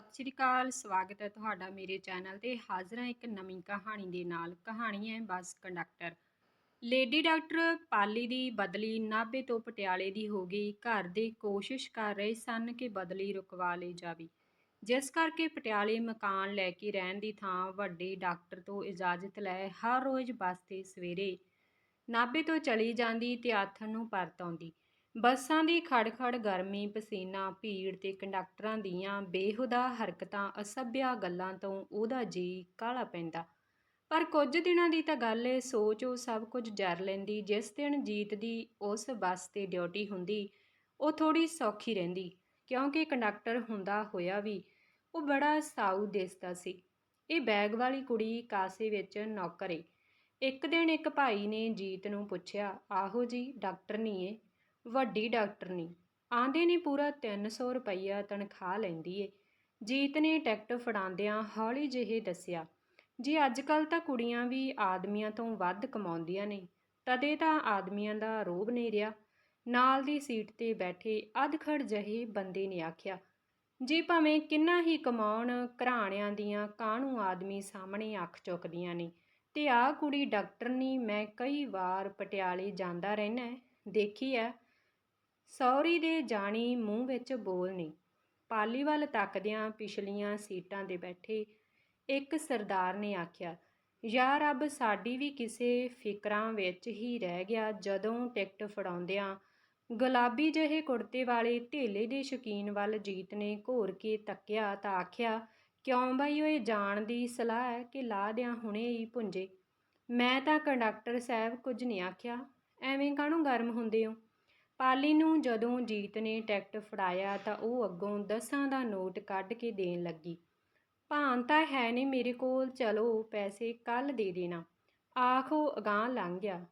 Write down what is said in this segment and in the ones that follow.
ਸਤਿ ਸ਼੍ਰੀ ਅਕਾਲ, ਸਵਾਗਤ ਹੈ ਤੁਹਾਡਾ ਮੇਰੇ ਚੈਨਲ ਤੇ। ਹਾਜ਼ਰ ਹਾਂ ਇੱਕ ਨਵੀਂ ਕਹਾਣੀ ਦੇ ਨਾਲ। ਕਹਾਣੀ ਹੈ bus conductor. Lady doctor Pali ਦੀ ਬਦਲੀ ਨਾਭੇ ਤੋਂ ਪਟਿਆਲੇ ਦੀ ਹੋ ਗਈ। ਘਰ ਦੇ ਕੋਸ਼ਿਸ਼ ਕਰ ਰਹੇ ਸਨ ਕਿ ਬਦਲੀ ਰੁਕਵਾ ਲਈ ਜਾਵੇ। ਜਿਸ ਕਰਕੇ ਪਟਿਆਲੇ ਮਕਾਨ ਲੈ ਕੇ ਰਹਿਣ ਦੀ ਥਾਂ ਵੱਡੇ ਡਾਕਟਰ ਤੋਂ ਇਜਾਜ਼ਤ ਲੈ ਹਰ ਰੋਜ਼ ਬੱਸ ਤੇ ਸਵੇਰੇ ਨਾਭੇ ਤੋਂ ਚਲੀ ਜਾਂਦੀ ਤੇ ਆਥਣ ਨੂੰ ਪਰਤ ਆਉਂਦੀ। ਬੱਸਾਂ ਦੀ ਖੜ-ਖੜ, ਗਰਮੀ, ਪਸੀਨਾ, ਭੀੜ ਤੇ ਕੰਡਕਟਰਾਂ ਦੀਆਂ ਬੇਹੁਦਾ ਹਰਕਤਾਂ ਅਸਭਿਆ ਗੱਲਾਂ ਤੋਂ ਉਹਦਾ ਜੀ ਕਾਲਾ ਪੈਂਦਾ। ਪਰ ਕੁਝ ਦਿਨਾਂ ਦੀ ਤਾਂ ਗੱਲ ਏ, ਸੋਚ ਉਹ ਸਭ ਕੁਝ ਜਰ ਲੈਂਦੀ। ਜਿਸ ਦਿਨ ਜੀਤ ਦੀ ਉਸ ਬੱਸ ਤੇ ਡਿਊਟੀ ਹੁੰਦੀ, ਉਹ ਥੋੜੀ ਸੌਖੀ ਰਹਿੰਦੀ, ਕਿਉਂਕਿ ਕੰਡਕਟਰ ਹੁੰਦਾ ਹੋਇਆ ਵੀ ਉਹ ਬੜਾ ਸਾਊ ਦਿਸਦਾ ਸੀ। ਇਹ ਬੈਗ ਵਾਲੀ ਕੁੜੀ ਕਾਸੇ ਵਿੱਚ ਨੌਕਰ ਏ। ਇੱਕ ਦਿਨ ਇੱਕ ਭਾਈ ਨੇ ਜੀਤ ਨੂੰ ਪੁੱਛਿਆ, ਆਹੋ ਜੀ, ਡਾਕਟਰ ਨਹੀਂ ਏ? ਵੱਡੀ ਡਾਕਟਰਨੀ ਆਂਦੇ ਨੇ ਪੂਰਾ 300 ਰੁਪਈਆ ਤਨਖਾਹ ਲੈਂਦੀ ਏ। ਜੀਤ ਨੇ ਟਿਕਟ ਫੜਾਉਂਦਿਆਂ ਹੌਲੀ ਜਿਹੇ ਦੱਸਿਆ, ਜੀ ਅੱਜ ਕੱਲ ਤਾਂ ਕੁੜੀਆਂ ਵੀ ਆਦਮੀਆਂ ਤੋਂ ਵੱਧ ਕਮਾਉਂਦੀਆਂ ਨੇ, ਤਦੇ ਤਾਂ ਆਦਮੀਆਂ ਦਾ ਰੋਬ ਨਹੀਂ ਰਿਹਾ। ਨਾਲ ਦੀ ਸੀਟ ਤੇ ਬੈਠੇ ਅਧਖੜ ਜਿਹੇ ਬੰਦੇ ਨੇ ਆਖਿਆ, ਜੀ ਭਾਵੇਂ ਕਿੰਨਾ ਹੀ ਕਮਾਉਣ ਘਰਾਣਿਆਂ ਦੀਆਂ ਕਾਹਨੂੰ ਆਦਮੀ ਸਾਹਮਣੇ ਅੱਖ ਚੁੱਕਦੀਆਂ ਨੇ, ਤੇ ਆਹ ਕੁੜੀ ਡਾਕਟਰ ਨਹੀਂ ਮੈਂ ਕਈ ਵਾਰ ਪਟਿਆਲੇ ਜਾਂਦਾ ਰਹਿਣਾ ਦੇਖੀ ਐ। ਸੌਰੀ ਦੇ ਜਾਣੀ ਮੂੰਹ ਵਿੱਚ ਬੋਲ ਨਹੀਂ। ਪਾਲੀ ਵੱਲ ਤੱਕਦਿਆਂ ਪਿਛਲੀਆਂ ਸੀਟਾਂ 'ਤੇ ਬੈਠੇ ਇੱਕ ਸਰਦਾਰ ਨੇ ਆਖਿਆ, ਯਾ ਰੱਬ, ਸਾਡੀ ਵੀ ਕਿਸੇ ਫਿਕਰਾਂ ਵਿੱਚ ਹੀ ਰਹਿ ਗਿਆ ਜਦੋਂ ਟਿਕਟ ਫੜਾਉਂਦਿਆਂ ਗੁਲਾਬੀ ਜਿਹੇ ਕੁੜਤੇ ਵਾਲੇ ਢੇਲੇ ਦੇ ਸ਼ਕੀਨ ਵੱਲ ਜੀਤ ਨੇ ਘੋਰ ਕੇ ਤੱਕਿਆ ਤਾਂ ਆਖਿਆ, ਕਿਉਂ ਬਈ ਓਏ, ਜਾਣ ਦੀ ਸਲਾਹ ਹੈ ਕਿ ਲਾ ਦਿਆਂ ਹੁਣੇ ਹੀ ਪੁੰਜੇ ਮੈਂ ਤਾਂ ਕੰਡਕਟਰ ਸਾਹਿਬ ਕੁਝ ਨਹੀਂ ਆਖਿਆ, ਐਵੇਂ ਕਾਹਨੂੰ ਗਰਮ ਹੁੰਦੇ ਹੋ? ਪਾਲੀ ਨੂੰ ਜਦੋਂ ਜੀਤ ਨੇ ਟਿਕਟ ਫੜਾਇਆ ਤਾਂ ਉਹ ਅੱਗੋਂ ਦਸਾਂ ਦਾ ਨੋਟ ਕੱਢ ਕੇ ਦੇਣ ਲੱਗੀ। ਭਾਨ ਤਾਂ ਹੈ ਨਹੀਂ ਮੇਰੇ ਕੋਲ, ਚਲੋ ਪੈਸੇ ਕੱਲ ਦੇ ਦੇਣਾ। ਆਖੋ ਅਗਾਂਹ ਲੰਘ ਗਿਆ।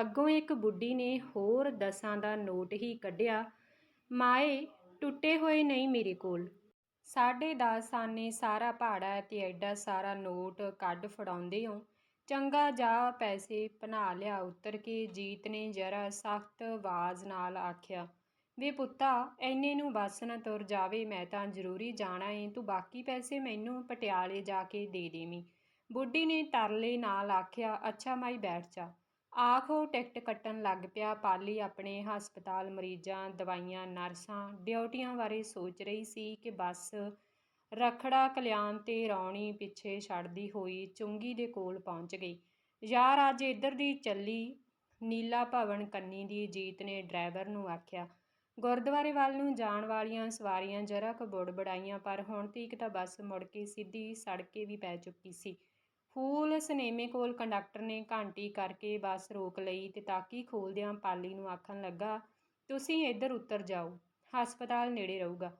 ਅੱਗੋਂ ਇੱਕ ਬੁੱਢੀ ਨੇ ਹੋਰ ਦਸਾਂ ਦਾ ਨੋਟ ਹੀ ਕੱਢਿਆ। ਮਾਏ, ਟੁੱਟੇ ਹੋਏ ਨਹੀਂ ਮੇਰੇ ਕੋਲ। ਸਾਢੇ ਦਸ ਆਨੇ ਸਾਰਾ ਭਾੜਾ ਹੈ ਤੇ ਐਡਾ ਸਾਰਾ ਨੋਟ ਕੱਢ ਫੜਾਉਂਦੇ ਹੋ। ਚੰਗਾ ਜਾ ਪੈਸੇ ਬਣਾ ਲਿਆ ਉਤਰ ਕੇ ਜੀਤ ਨੇ ਜਰਾ ਸਖਤ ਆਵਾਜ਼ ਨਾਲ ਆਖਿਆ, ਵੇ ਪੁੱਤਾ ਐਨੇ ਨੂੰ ਬੱਸ ਨਾ ਤੁਰ ਜਾਵੇ, ਮੈਂ ਤਾਂ ਜ਼ਰੂਰੀ ਜਾਣਾ ਏ, ਤੂੰ ਬਾਕੀ ਪੈਸੇ ਮੈਨੂੰ ਪਟਿਆਲੇ ਜਾ ਕੇ ਦੇ ਦੇਵੀਂ। ਬੁੱਢੀ ਨੇ ਤਰਲੇ ਨਾਲ ਆਖਿਆ, ਅੱਛਾ ਮਾਈ, ਬੈਠ ਜਾ। ਆਖੋ ਟਿਕਟ ਕੱਟਣ ਲੱਗ ਪਿਆ, ਪਾਲੀ ਆਪਣੇ ਹਸਪਤਾਲ ਮਰੀਜ਼ਾਂ, ਦਵਾਈਆਂ, ਨਰਸਾਂ, ਡਿਊਟੀਆਂ ਬਾਰੇ ਸੋਚ ਰਹੀ ਸੀ ਕਿ ਬੱਸ ਰਖੜਾ ਕਲਿਆਣ ਤੇ ਰੌਣੀ ਪਿੱਛੇ ਛੱਡਦੀ ਹੋਈ ਚੁੰਗੀ ਦੇ ਕੋਲ ਪਹੁੰਚ ਗਈ। ਯਾਰ, ਅੱਜ ਇੱਧਰ ਦੀ ਚੱਲੀ ਨੀਲਾ ਭਵਨ ਕੰਨੀ ਦੀ ਜੀਤ ਨੇ ਡਰਾਈਵਰ ਨੂੰ ਆਖਿਆ, ਗੁਰਦੁਆਰੇ ਵੱਲ ਨੂੰ ਜਾਣ ਵਾਲੀਆਂ ਸਵਾਰੀਆਂ ਜਰਾ ਕੁ ਬੁੜਬੜਾਈਆਂ ਪਰ ਹੁਣ ਤੀਕ ਤਾਂ ਬੱਸ ਮੁੜ ਕੇ ਸਿੱਧੀ ਸੜਕੇ ਵੀ ਪੈ ਚੁੱਕੀ ਸੀ। ਫੂਲ ਸਨੇਮੇ ਕੋਲ ਕੰਡਕਟਰ ਨੇ ਘੰਟੀ ਕਰਕੇ ਬੱਸ ਰੋਕ ਲਈ ਤੇ ਤਾਕੀ ਖੋਲਦਿਆਂ ਪਾਲੀ ਨੂੰ ਆਖਣ ਲੱਗਾ, ਤੁਸੀਂ ਇੱਧਰ ਉਤਰ ਜਾਓ, ਹਸਪਤਾਲ ਨੇੜੇ ਰਹੂਗਾ।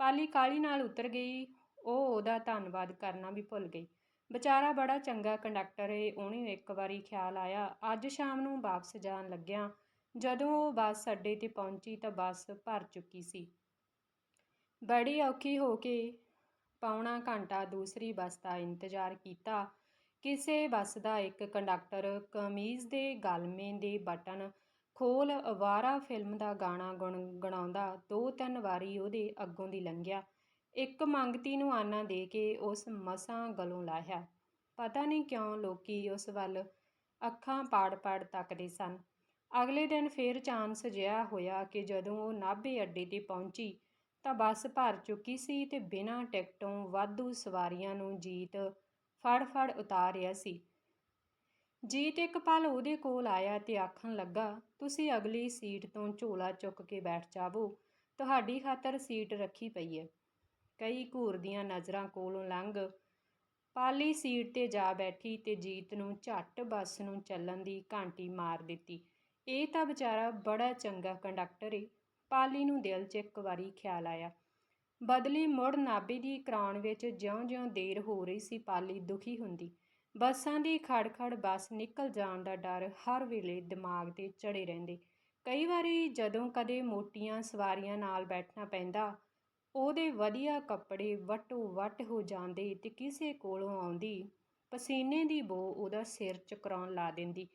ਪਾਲੀ ਕਾਲੀ ਨਾਲ ਉਤਰ ਗਈ। ਉਹ ਉਹਦਾ ਧੰਨਵਾਦ ਕਰਨਾ ਵੀ ਭੁੱਲ ਗਈ। ਵਿਚਾਰਾ ਬੜਾ ਚੰਗਾ ਕੰਡਕਟਰ ਏ, ਉਹਨੂੰ ਇੱਕ ਵਾਰੀ ਖਿਆਲ ਆਇਆ, ਅੱਜ ਸ਼ਾਮ ਨੂੰ ਵਾਪਸ ਜਾਣ ਲੱਗਿਆ। ਜਦੋਂ ਉਹ ਬੱਸ ਅੱਡੇ ਤੇ ਪਹੁੰਚੀ ਤਾਂ ਬੱਸ ਭਰ ਚੁੱਕੀ ਸੀ। ਬੜੀ ਔਖੀ ਹੋ ਕੇ ਪੌਣਾ ਘੰਟਾ ਦੂਸਰੀ ਬੱਸ ਦਾ ਇੰਤਜ਼ਾਰ ਕੀਤਾ। ਕਿਸੇ ਬੱਸ ਦਾ ਇੱਕ ਕੰਡਕਟਰ ਕਮੀਜ਼ ਦੇ ਗਲਮੇ ਦੇ ਬਟਨ ਖੋਲ ਅਵਾਰਾ ਫਿਲਮ ਦਾ ਗਾਣਾ ਗੁਣ ਗੁਣਗੁਣਾਉਂਦਾ ਦੋ ਤਿੰਨ ਵਾਰੀ ਉਹਦੇ ਅੱਗੋਂ ਦੀ ਲੰਘਿਆ। ਇੱਕ ਮੰਗਤੀ ਨੂੰ ਆਨਾ ਦੇ ਕੇ ਉਸ ਮਸਾਂ ਗਲੋਂ ਲਾਹਿਆ। ਪਤਾ ਨਹੀਂ ਕਿਉਂ ਲੋਕੀ ਉਸ ਵੱਲ ਅੱਖਾਂ ਪਾੜ-ਪਾੜ ਤੱਕਦੇ ਸਨ। ਅਗਲੇ ਦਿਨ ਫੇਰ ਚਾਂਸ ਜਿਹਾ ਹੋਇਆ ਕਿ ਜਦੋਂ ਉਹ ਨਾਭੇ ਅੱਡੇ ਤੇ ਪਹੁੰਚੀ ਤਾਂ ਬੱਸ ਭਰ ਚੁੱਕੀ ਸੀ ਤੇ ਬਿਨਾਂ ਟਿਕਟੋਂ ਵਾਧੂ ਸਵਾਰੀਆਂ ਨੂੰ ਜੀਤ ਫੜ-ਫੜ ਉਤਾਰ ਰਿਹਾ ਸੀ। ਜੀਤ ਇੱਕ ਪਲ ਉਹਦੇ ਕੋਲ ਆਇਆ ਤੇ ਆਖਣ ਲੱਗਾ, ਤੁਸੀਂ ਅਗਲੀ ਸੀਟ ਤੋਂ ਝੋਲਾ ਚੁੱਕ ਕੇ ਬੈਠ ਜਾਵੋ। ਤੁਹਾਡੀ ਖਾਤਰ ਸੀਟ ਰੱਖੀ ਪਈ ਹੈ ਕਈ ਘੂਰ ਦੀਆਂ ਨਜ਼ਰਾਂ ਕੋਲੋਂ ਲੰਘ ਪਾਲੀ ਸੀਟ ਤੇ ਜਾ ਬੈਠੀ ਤੇ ਜੀਤ ਨੂੰ ਝੱਟ ਬੱਸ ਨੂੰ ਚੱਲਣ ਦੀ ਘੰਟੀ ਮਾਰ ਦਿੱਤੀ। ਇਹ ਤਾਂ ਵਿਚਾਰਾ ਬੜਾ ਚੰਗਾ ਕੰਡਕਟਰ ਏ। ਪਾਲੀ ਨੂੰ ਦਿਲ 'ਚ ਇੱਕ ਵਾਰੀ ਖਿਆਲ ਆਇਆ। ਬਦਲੀ ਮੁੜ ਨਾਭੇ ਦੀ ਕਰਾਉਣ ਵਿੱਚ ਜਿਉਂ-ਜਿਉਂ ਦੇਰ ਹੋ ਰਹੀ ਸੀ ਪਾਲੀ ਦੁਖੀ ਹੁੰਦੀ। ਬੱਸਾਂ ਦੀ ਖੜ-ਖੜ ਬੱਸ ਨਿਕਲ ਜਾਣ ਦਾ ਡਰ ਹਰ ਵੇਲੇ ਦਿਮਾਗ ਤੇ ਚੜੇ ਰਹਿੰਦੇ। ਕਈ ਵਾਰੀ ਜਦੋਂ ਕਦੇ ਮੋਟੀਆਂ ਸਵਾਰੀਆਂ ਨਾਲ ਬੈਠਣਾ ਪੈਂਦਾ ਉਹਦੇ ਵਧੀਆ ਕੱਪੜੇ ਵਟੋ ਵਟ ਹੋ ਜਾਂਦੇ ਤੇ ਕਿਸੇ ਕੋਲੋਂ ਆਉਂਦੀ। ਪਸੀਨੇ ਦੀ ਬੋ ਉਹਦਾ ਸਿਰ ਚਕਰਾਉਣ ਲਾ ਦਿੰਦੀ।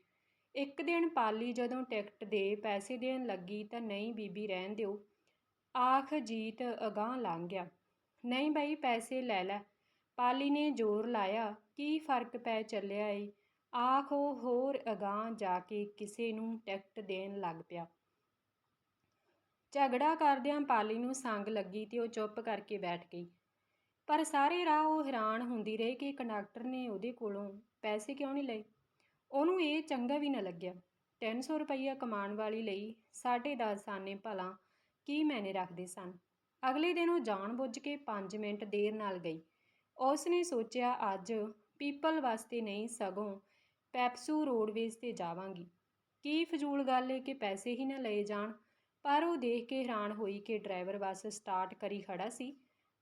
ਇੱਕ ਦਿਨ ਪਾਲੀ ਜਦੋਂ ਟਿਕਟ ਦੇ ਪੈਸੇ ਦੇਣ ਲੱਗੀ ਤਾਂ ਨਹੀਂ ਬੀਬੀ ਰਹਿਣ ਦਿਓ। ਆਖ ਜੀਤ ਅਗਾਹ ਲੰਘ ਗਿਆ। ਨਹੀਂ ਬਈ, ਪੈਸੇ ਲੈ ਲੈ। ਪਾਲੀ ਨੇ ਜ਼ੋਰ ਲਾਇਆ, ਕੀ ਫ਼ਰਕ ਪੈ ਚੱਲਿਆ ਏ? ਆਖ ਉਹ ਹੋਰ ਅਗਾਂਹ ਜਾ ਕੇ ਕਿਸੇ ਨੂੰ ਟਿਕਟ ਦੇਣ ਲੱਗ ਪਿਆ। ਝਗੜਾ ਕਰਦਿਆਂ ਪਾਲੀ ਨੂੰ ਸੰਗ ਲੱਗੀ ਤੇ ਉਹ ਚੁੱਪ ਕਰਕੇ ਬੈਠ ਗਈ। ਪਰ ਸਾਰੇ ਰਾਹ ਉਹ ਹੈਰਾਨ ਹੁੰਦੀ ਰਹੀ ਕਿ ਕੰਡਕਟਰ ਨੇ ਉਹਦੇ ਕੋਲੋਂ ਪੈਸੇ ਕਿਉਂ ਨਹੀਂ ਲਏ? ਉਹਨੂੰ ਇਹ ਚੰਗਾ ਵੀ ਨਾ ਲੱਗਿਆ। 300 ਰੁਪਈਆ ਕਮਾਉਣ ਵਾਲੀ ਲਈ 10.5 ਆਨੇ ਭਲਾ ਕੀ ਮੈਨੇ ਰੱਖਦੇ ਸਨ। ਅਗਲੇ ਦਿਨ ਉਹ ਜਾਣ-ਬੁੱਝ ਕੇ 5 ਮਿੰਟ ਦੇਰ ਨਾਲ ਗਈ। ਉਸ ਨੇ ਸੋਚਿਆ, ਅੱਜ ਪੀਪਲ ਵਾਸਤੇ ਨਹੀਂ, ਸਗੋਂ ਪੈਪਸੂ ਰੋਡਵੇਜ਼ ਤੇ ਜਾਵਾਂਗੀ। ਕੀ ਫਜ਼ੂਲ ਗੱਲ ਹੈ ਕਿ ਪੈਸੇ ਹੀ ਨਾ ਲਏ ਜਾਣ? ਪਰ ਉਹ ਦੇਖ ਕੇ ਹੈਰਾਨ ਹੋਈ ਕਿ ਡਰਾਈਵਰ ਬੱਸ ਸਟਾਰਟ ਕਰੀ ਖੜਾ ਸੀ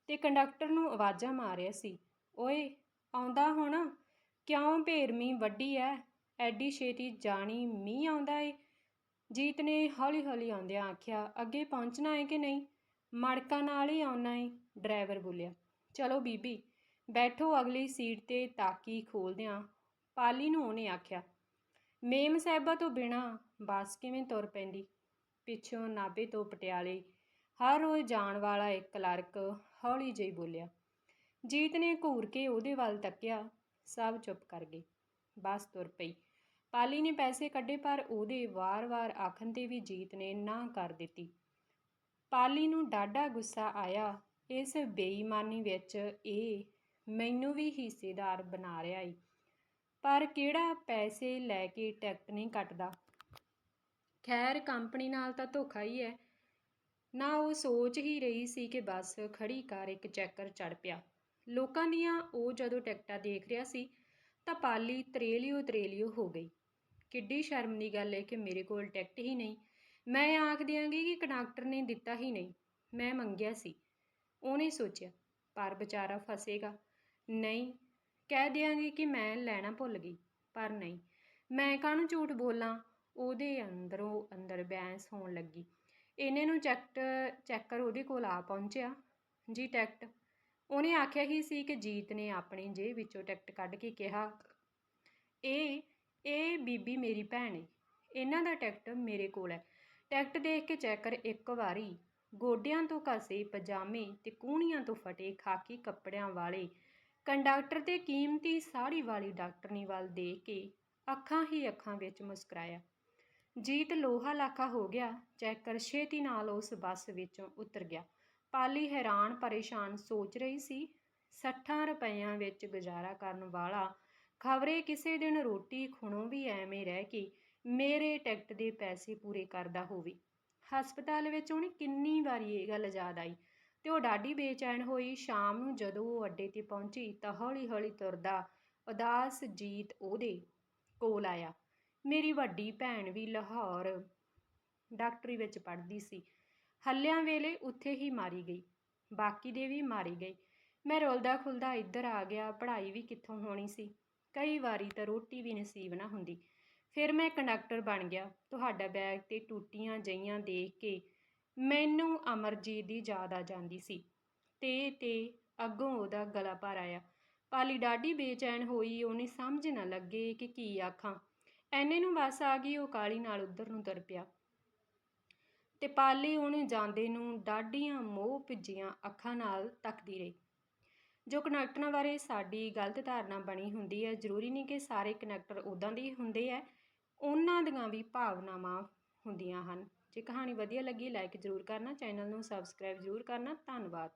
ਤੇ ਕੰਡਕਟਰ ਨੂੰ ਆਵਾਜ਼ਾਂ ਮਾਰ ਰਿਹਾ ਸੀ, ਓਏ, ਆਉਂਦਾ ਹੋਣਾ? ਕਿਉਂ ਭੇਰਮੀ ਵੱਡੀ ਐ? ਐਡੀ ਛੇਤੀ ਜਾਣੀ ਮੀਂਹ ਆਉਂਦਾ ਏ? ਜੀਤ ਨੇ ਹੌਲੀ-ਹੌਲੀ ਆਉਂਦਿਆਂ ਆਖਿਆ, ਅੱਗੇ ਪਹੁੰਚਣਾ ਏ ਕਿ ਨਹੀਂ? ਮੜਕਾਂ ਨਾਲ ਹੀ ਆਉਣਾ ਏ, ਡਰਾਈਵਰ ਬੋਲਿਆ। ਚਲੋ ਬੀਬੀ, ਬੈਠੋ ਅਗਲੀ ਸੀਟ ਤੇ ਤਾਕੀ ਖੋਲਦਿਆਂ, ਪਾਲੀ ਨੂੰ ਉਹਨੇ ਆਖਿਆ। ਮੇਮ ਸਾਹਿਬਾ ਤੋਂ ਬਿਨਾ ਬੱਸ ਕਿਵੇਂ ਤੁਰ ਪੈਂਦੀ? ਪਿੱਛੋਂ ਨਾਭੇ ਤੋਂ ਪਟਿਆਲੇ, ਹਰ ਰੋਜ਼ ਜਾਣ ਵਾਲਾ ਇੱਕ ਕਲਰਕ ਹੌਲੀ ਜਿਹੀ ਬੋਲਿਆ, ਜੀਤ ਨੇ ਘੂਰ ਕੇ ਉਹਦੇ ਵੱਲ ਤੱਕਿਆ, ਸਭ ਚੁੱਪ ਕਰ ਗਏ, ਬਸ ਤੁਰ ਪਈ। ਪਾਲੀ ਨੇ ਪੈਸੇ ਕੱਢੇ, ਪਰ ਉਹਦੇ ਵਾਰ-ਵਾਰ ਆਖਣ ਤੇ ਵੀ ਜੀਤ ਨੇ ਨਾ ਕਰ ਦਿੱਤੀ। ਪਾਲੀ ਨੂੰ ਡਾਢਾ ਗੁੱਸਾ ਆਇਆ, ਇਸ ਬੇਈਮਾਨੀ ਵਿੱਚ ਇਹ ਮੈਨੂੰ ਵੀ ਹਿੱਸੇਦਾਰ ਬਣਾ ਰਿਹਾ ਈ, ਪਰ ਕਿਹੜਾ ਪੈਸੇ ਲੈ ਕੇ ਟਿਕਟ ਨਹੀਂ ਕੱਟਦਾ? ਖੈਰ ਕੰਪਨੀ ਨਾਲ ਤਾਂ ਧੋਖਾ ਹੀ ਹੈ। ਨਾ ਉਹ ਸੋਚ ਹੀ ਰਹੀ ਸੀ ਕਿ ਬੱਸ ਖੜੀ ਕਰ ਇੱਕ ਚੈੱਕਰ ਚੜ ਪਿਆ। ਲੋਕਾਂ ਦੀਆਂ ਉਹ ਜਦੋਂ ਟਿਕਟਾਂ ਦੇਖ ਰਿਹਾ ਸੀ, ਤਾਂ ਪਾਲੀ ਤਰੇਲਿਓ ਤਰੇਲਿਓ ਹੋ ਗਈ। ਕਿੱਡੀ ਸ਼ਰਮ ਦੀ ਗੱਲ ਹੈ ਕਿ ਮੇਰੇ ਕੋਲ ਟਿਕਟ ਹੀ ਨਹੀਂ। ਮੈਂ ਆਖ ਦਿਆਂਗੀ ਕਿ ਕੰਡਕਟਰ ਨੇ ਦਿੱਤਾ ਹੀ ਨਹੀਂ। ਮੈਂ ਮੰਗਿਆ ਸੀ। ਉਹਨੇ ਸੋਚਿਆ, ਪਰ ਵਿਚਾਰਾ ਫਸੇਗਾ। ਨਹੀਂ, ਕਹਿ ਦਿਆਂਗੀ ਕਿ ਮੈਂ ਲੈਣਾ ਭੁੱਲ ਗਈ, ਪਰ ਨਹੀਂ। ਮੈਂ ਕਾਹਨੂੰ ਝੂਠ ਬੋਲਾਂ? ਉਹਦੇ ਅੰਦਰੋਂ ਅੰਦਰ ਬੈਂਸ ਹੋਣ ਲੱਗੀ। ਇਹਨੇ ਨੂੰ ਚੈਕਟ ਚੈੱਕਰ ਉਹਦੇ ਕੋਲ ਆ ਪਹੁੰਚਿਆ। ਜੀ ਟੈਕਟ। ਉਹਨੇ ਆਖਿਆ ਹੀ ਸੀ ਕਿ ਜੀਤ ਨੇ ਆਪਣੀ ਜੇਬ ਵਿੱਚੋਂ ਟਿਕਟ ਕੱਢ ਕੇ ਕਿਹਾ, ਇਹ ਇਹ ਬੀਬੀ ਮੇਰੀ ਭੈਣ ਏ। ਇਹਨਾਂ ਦਾ ਟਿਕਟ ਮੇਰੇ ਕੋਲ ਹੈ ਟਿਕਟ ਦੇਖ ਕੇ ਚੈੱਕਰ ਇੱਕ ਵਾਰੀ ਗੋਡਿਆਂ ਤੋਂ ਘਸੇ ਪਜਾਮੇ ਤੇ ਕੂਹਣੀਆਂ ਤੋਂ ਫਟੇ ਖਾਕੀ ਕੱਪੜਿਆਂ ਵਾਲੇ ਕੰਡਕਟਰ ਤੇ ਕੀਮਤੀ ਸਾੜੀ ਵਾਲੀ ਡਾਕਟਰਨੀ ਵੱਲ ਦੇਖ ਕੇ ਅੱਖਾਂ ਹੀ ਅੱਖਾਂ ਵਿੱਚ ਮੁਸਕਰਾਇਆ। ਜੀਤ ਲੋਹਾ ਲਾਖਾ ਹੋ ਗਿਆ ਚੈੱਕਰ ਛੇਤੀ ਨਾਲ ਉਸ ਬੱਸ ਵਿੱਚੋਂ ਉਤਰ ਗਿਆ। ਪਾਲੀ ਹੈਰਾਨ ਪਰੇਸ਼ਾਨ ਸੋਚ ਰਹੀ ਸੀ 60 ਰੁਪਈਆਂ ਵਿੱਚ ਗੁਜ਼ਾਰਾ ਕਰਨ ਵਾਲਾ, ਖਬਰੇ ਕਿਸੇ ਦਿਨ ਰੋਟੀ ਖੁਣੋ ਵੀ ਐਵੇਂ ਰਹਿ ਕੇ ਮੇਰੇ ਟਿਕਟ ਦੇ ਪੈਸੇ ਪੂਰੇ ਕਰਦਾ ਹੋਵੇ। ਹਸਪਤਾਲ ਵਿੱਚ ਉਹਨੇ ਕਿੰਨੀ ਵਾਰੀ ਇਹ ਗੱਲ ਯਾਦ ਆਈ। ਤੇ ਉਹ ਡਾਢੀ ਬੇਚੈਨ ਹੋਈ। ਸ਼ਾਮ ਨੂੰ ਜਦੋਂ ਉਹ ਅੱਡੇ ਤੇ ਪਹੁੰਚੀ ਤਾਂ ਹੌਲੀ-ਹੌਲੀ ਤੁਰਦਾ ਉਦਾਸ ਜੀਤ ਉਹਦੇ ਕੋਲ ਆਇਆ। ਮੇਰੀ ਵੱਡੀ ਭੈਣ ਵੀ ਲਾਹੌਰ ਡਾਕਟਰੀ ਵਿੱਚ ਪੜ੍ਹਦੀ ਸੀ। ਹੱਲਿਆਂ ਵੇਲੇ ਉੱਥੇ ਹੀ ਮਾਰੀ ਗਈ। ਬਾਕੀ ਦੇ ਵੀ ਮਾਰੀ ਗਈ। ਮੈਂ ਰੁਲਦਾ ਖੁਲਦਾ ਇੱਧਰ ਆ ਗਿਆ, ਪੜ੍ਹਾਈ ਵੀ ਕਿੱਥੋਂ ਹੋਣੀ ਸੀ? ਕਈ ਵਾਰੀ ਤਾਂ ਰੋਟੀ ਵੀ ਨਸੀਬ ਨਾ ਹੁੰਦੀ। ਫਿਰ ਮੈਂ ਕੰਡਕਟਰ ਬਣ ਗਿਆ। ਤੁਹਾਡਾ ਬੈਗ ਤੇ ਟੂਟੀਆਂ ਜਈਆਂ ਦੇਖ ਕੇ ਮੈਨੂੰ ਅਮਰਜੀਤ ਦੀ ਯਾਦ ਆ ਜਾਂਦੀ ਸੀ। ਤੇ ਤੇ ਅੱਗੋਂ ਉਹਦਾ ਗਲਾ ਭਰ ਆਇਆ। ਪਾਲੀ ਡਾਢੀ ਬੇਚੈਨ ਹੋਈ, ਉਹਨੇ ਸਮਝ ਨਾ ਲੱਗੇ ਕਿ ਕੀ ਆਖਾਂ। ਐਨੇ ਨੂੰ ਬੱਸ ਆ ਗਈ, ਉਹ ਕਾਲੀ ਨਾਲ ਉੱਧਰ ਨੂੰ ਤੁਰ ਪਿਆ। ਤੇ ਪਾਲੀ ਉਹਨੇ ਜਾਂਦੇ ਨੂੰ ਡਾਢੀਆਂ ਮੋਹ ਭਿੱਜੀਆਂ ਅੱਖਾਂ ਨਾਲ ਤੱਕਦੀ ਰਹੀ। ਜੋ ਕਨੈਕਟਰਾਂ ਬਾਰੇ ਸਾਡੀ ਗਲਤ ਧਾਰਨਾ ਬਣੀ ਹੁੰਦੀ ਹੈ, ਜ਼ਰੂਰੀ ਨਹੀਂ ਕਿ ਸਾਰੇ ਕਨੈਕਟਰ ਉਦਾਂ ਦੇ ਹੁੰਦੇ ਆ ਉਹਨਾਂ ਦੀਆਂ ਵੀ ਭਾਵਨਾਵਾਂ ਹੁੰਦੀਆਂ ਹਨ। ਜੇ ਕਹਾਣੀ ਵਧੀਆ ਲੱਗੀ, ਲਾਈਕ ਜ਼ਰੂਰ ਕਰਨਾ, ਚੈਨਲ ਨੂੰ ਸਬਸਕ੍ਰਾਈਬ ਜ਼ਰੂਰ ਕਰਨਾ, ਧੰਨਵਾਦ।